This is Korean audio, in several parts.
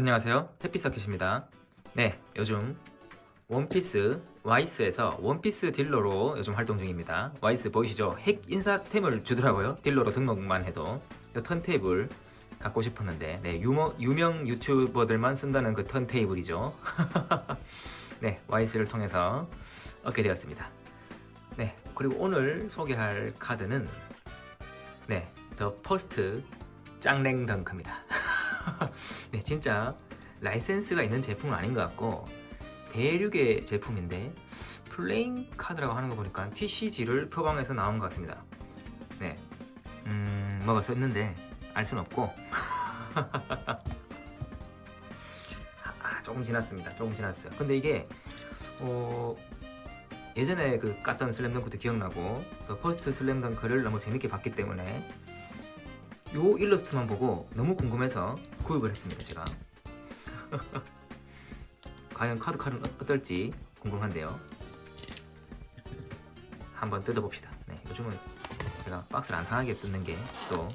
안녕하세요. 해피서킷입니다. 네 요즘 원피스 와이스에서 원피스 딜러로 요즘 활동 중입니다. 와이스 보이시죠? 핵 인사템을 주더라고요. 딜러로 등록만 해도. 이 턴테이블 갖고 싶었는데 네 유머, 유명 유튜버들만 쓴다는 그 턴테이블이죠. 네 와이스를 통해서 얻게 되었습니다. 네 그리고 오늘 소개할 카드는 네더 퍼스트 짱랭 덩크입니다 네, 진짜 라이센스가 있는 제품은 아닌 것 같고 대륙의 제품인데 플레잉 카드라고 하는 거 보니까 TCG를 표방해서 나온 것 같습니다. 네, 음, 뭐가 써있는데 알 수는 없고 아, 조금 지났습니다. 조금 지났어요. 근데 이게 어, 예전에 그 깠던 슬램덩크도 기억나고 그 퍼스트 슬램덩크를 너무 재밌게 봤기 때문에 요 일러스트만 보고 너무 궁금해서 구입을 했습니다 제가. 과연 카드 칼은 어- 어떨지 궁금한데요. 한번 뜯어봅시다. 네, 요즘은 제가 박스를 안 상하게 뜯는 게 또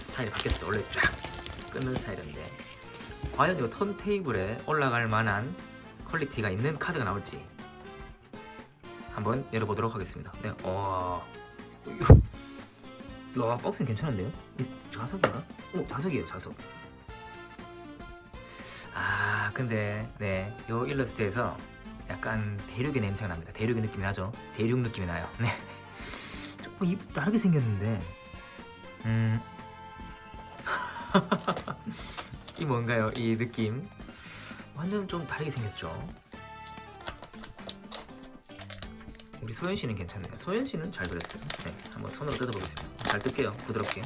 스타일이 바뀌었어 원래 쫙 끊는 스타일인데. 과연 이 턴테이블에 올라갈 만한 퀄리티가 있는 카드가 나올지 한번 열어보도록 하겠습니다. 네, 어... 와 박스는 괜찮은데요? 이 자석인가? 오 자석이에요 자석. 아 근데 네요 일러스트에서 약간 대륙의 냄새가 납니다. 대륙의 느낌이 나죠? 대륙 느낌이 나요. 네. 조금 입 다르게 생겼는데. 음... 이 뭔가요? 이 느낌. 완전 좀 다르게 생겼죠 우리 소연 씨는 괜찮네요. 소연 씨는 잘 그렸어요. 네, 한번 손으로 뜯어보겠습니다. 잘 뜯게요. 부드럽게.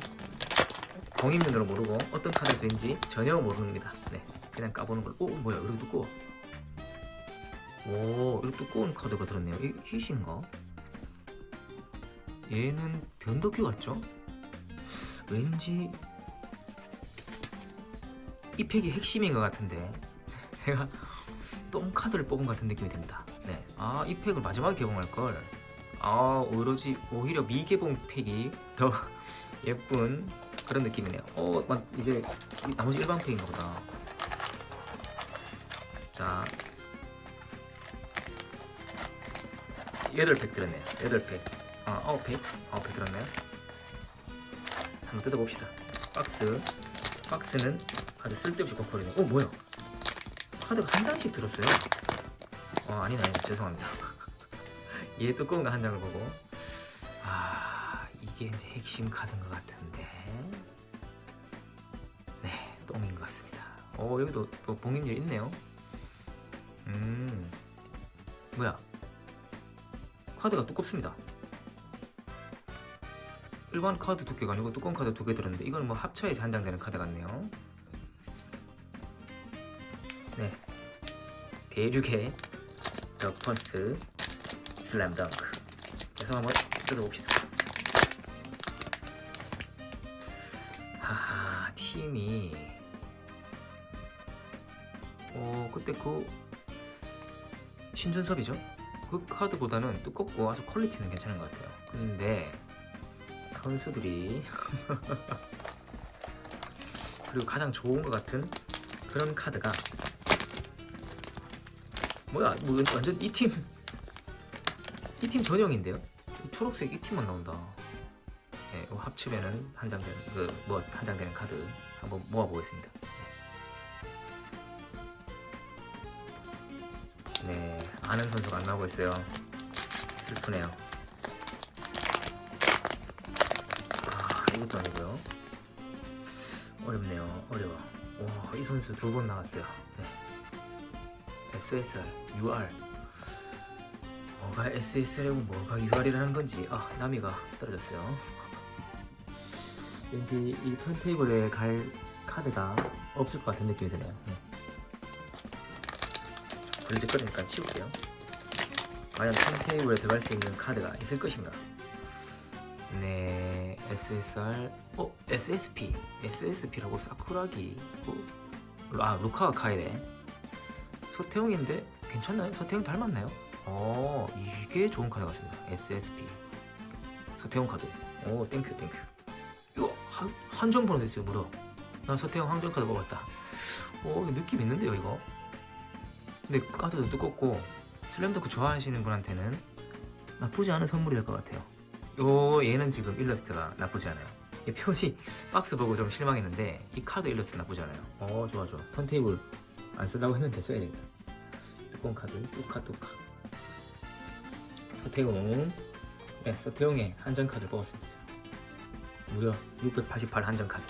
공인면으로 모르고 어떤 카드가 되는지 전혀 모릅니다. 네, 그냥 까보는 걸. 오, 뭐야? 이렇게 두꺼워. 오, 이렇게 두꺼운 카드가 들었네요. 이 휘신가? 얘는 변덕규 같죠? 왠지 이 팩이 핵심인 것 같은데 제가 똥 카드를 뽑은 것 같은 느낌이 듭니다. 네, 아이 팩을 마지막에 개봉할 걸. 아 오로지 오히려 미개봉 팩이 더 예쁜 그런 느낌이네요. 어, 막 이제 이 나머지 일반 팩인가 보다. 자, 여덟 팩 들었네요. 여덟 팩. 아, 아홉 팩, 아홉 팩 들었네요. 한번 뜯어봅시다. 박스. 박스는 아주 쓸데없이 거꾸리네. 어, 뭐야? 카드가 한 장씩 들었어요. 어, 아니네. 죄송합니다. 얘 뚜껑 거한 장을 보고. 아, 이게 이제 핵심 카드인 것 같은데. 네, 똥인 것 같습니다. 어, 여기도 또 봉인제 있네요. 음, 뭐야? 카드가 두껍습니다. 일반 카드 두께가 아니고 뚜껑 카드 두 개 들었는데 이건 뭐 합쳐야지 한 장 되는 카드 같네요. 네, 대륙의 더 펀스 슬램덩크. 그래서 한번 뜯어봅시다. 하하 팀이. 어 그때 그 신준섭이죠? 그 카드보다는 두껍고 아주 퀄리티는 괜찮은 것 같아요. 근데 선수들이 그리고 가장 좋은 것 같은 그런 카드가 뭐야 뭐 완전 이 팀. 이 팀 전형인데요? 이 초록색 이 팀만 나온다. 네, 합치면은 한 장 되는 그뭐 한 장 되는 카드 한번 모아 보겠습니다. 네 아는 선수가 안 나오고 있어요. 슬프네요. 아 이것도 아니고요. 어렵네요. 어려워. 와이 선수 두 번 나왔어요. 네. SSR, UR 뭐가 SSR이고 뭐가 UR이라는 건지 아 나미가 떨어졌어요 왠지 이 턴테이블에 갈 카드가 없을 것 같은 느낌이 드네요 네. 걸리적거리니까 치울게요 과연 턴테이블에 들어갈 수 있는 카드가 있을 것인가 네 SSR 어? SSP SSP라고 사쿠라기 어? 아 루카가 카이네 서태웅인데 괜찮나요? 서태웅 닮았나요? 어 이게 좋은 카드 같습니다. SSP 서태웅 카드. 오 땡큐 땡큐. 요 한, 한정 번호 됐어요 무려 나 서태형 한정 카드 먹었다 오 느낌 있는데요 이거 근데 카드도 두껍고 슬램덩크 좋아하시는 분한테는 나쁘지 않은 선물이 될 것 같아요 요 얘는 지금 일러스트가 나쁘지 않아요 이 표지 박스 보고 좀 실망했는데 이 카드 일러스트 나쁘지 않아요 어 좋아 좋아 턴테이블 안 쓰려고 했는데 써야 되겠다. 뚜껑 카드 뚜카 뚜카. 서태용 네 서태용의 한정 카드 뽑았습니다. 무려 688 한정 카드.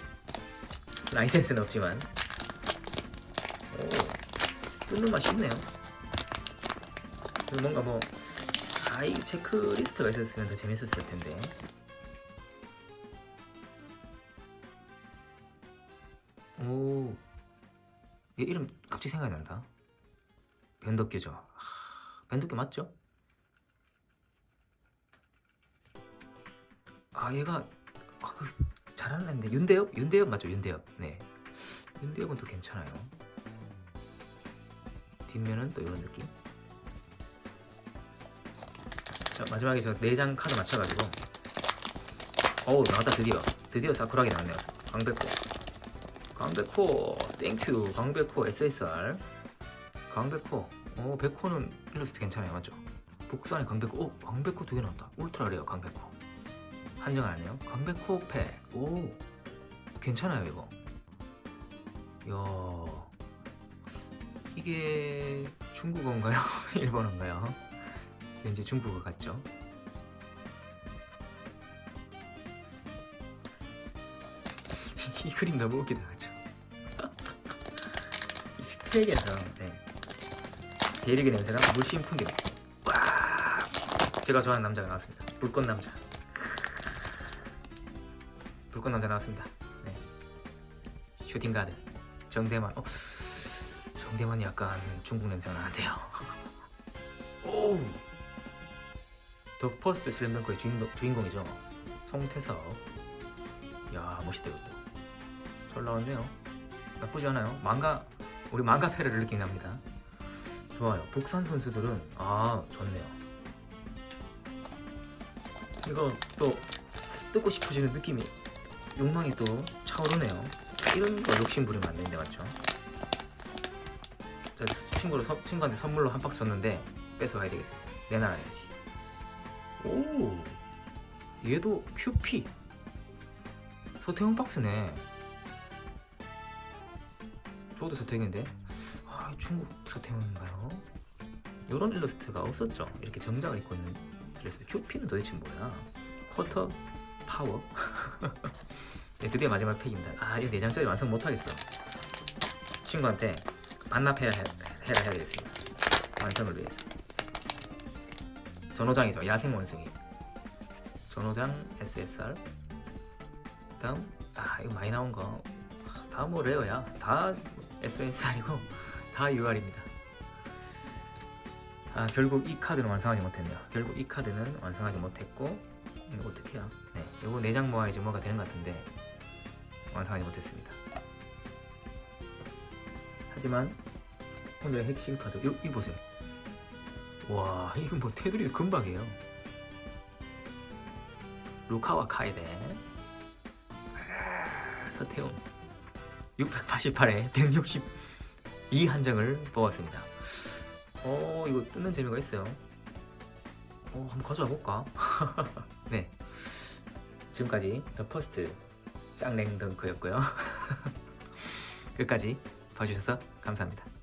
라이센스는 없지만. 오 뜯는 맛이 있네요. 뭔가 뭐 아이 체크리스트가 있었으면 더 재밌었을 텐데. 오 얘 이름 갑자기 생각이 난다. 변덕규죠. 하, 변덕규 맞죠? 아 얘가 아, 그 잘하는 애인데. 윤대엽? 윤대엽 맞죠? 윤대엽. 네. 윤대엽은 또 괜찮아요. 뒷면은 또 이런 느낌? 자 마지막에 저네장 카드 맞춰가지고. 어우 나왔다. 드디어. 드디어 사쿠라기 나왔네요. 강백호 강백호 땡큐 강백호 SSR 강백호 어 백호는 일러스트 괜찮아요 맞죠? 북산의 강백호 오 강백호 두 개 나왔다. 울트라 레어 강백호. 한정 안 해요? 강백호 팩오 괜찮아요 이거. 이야 이게 중국어인가요? 일본어인가요? 왠지 중국어 같죠 이 그림 너무 웃기다 그죠 이 트랙에서 네. 대리기 냄새랑 물씬 풍기는 와 제가 좋아하는 남자가 나왔습니다. 불꽃 남자. 불꽃 남자 나왔습니다. 네. 슈팅 가드 정대만. 어, 정대만이 약간 중국 냄새가 나는데요. 오! 더 퍼스트 슬램덩크의 주인공, 주인공이죠. 송태석. 야 멋있다 이것도 잘 나왔네요. 나쁘지 않아요. 망가 우리 망가 패를 느끼긴 합니다. 좋아요. 북산 선수들은 아 좋네요. 이거 또 뜯고 싶어지는 느낌이 욕망이 또 차오르네요. 이런 거 욕심 부리면 안 되는데 맞죠? 저 친구로 서, 친구한테 선물로 한 박스 줬는데 뺏어가야 되겠습니다. 내놔야지. 오! 얘도 큐피. 서태형 박스네 저도 서태형인데? 아 중국 서태형인가요? 이런 일러스트가 없었죠. 이렇게 정장을 입고 있는 일러스트. 큐피는 도대체 뭐야? 쿼터? 파워? 네, 드디어 마지막 팩입니다. 아 이거 4장짜리 완성 못하겠어. 친구한테 반납해야 해, 해라 해야 되겠습니다. 완성을 위해서. 전호장이죠. 야생 원숭이. 전호장 SSR 다음 아 이거 많이 나온 거 다 뭐 레어야 다 SSR이고 다 UR입니다. 아 결국 이 카드는 완성하지 못했네요. 결국 이 카드는 완성하지 못했고 이거 어떻게 해야 네 이거 4장 모아야지 뭐가 되는 것 같은데 완성하지 못했습니다. 하지만 오늘의 핵심 카드 이, 이 보세요. 와 이거 뭐 테두리 금방이에요. 루카와 카에데. 아, 서태웅 688에 162 한정을 뽑았습니다. 어 이거 뜯는 재미가 있어요. 어 한번 가져와 볼까? 네. 지금까지 더 퍼스트 짱랭덩크였고요. 끝까지 봐주셔서 감사합니다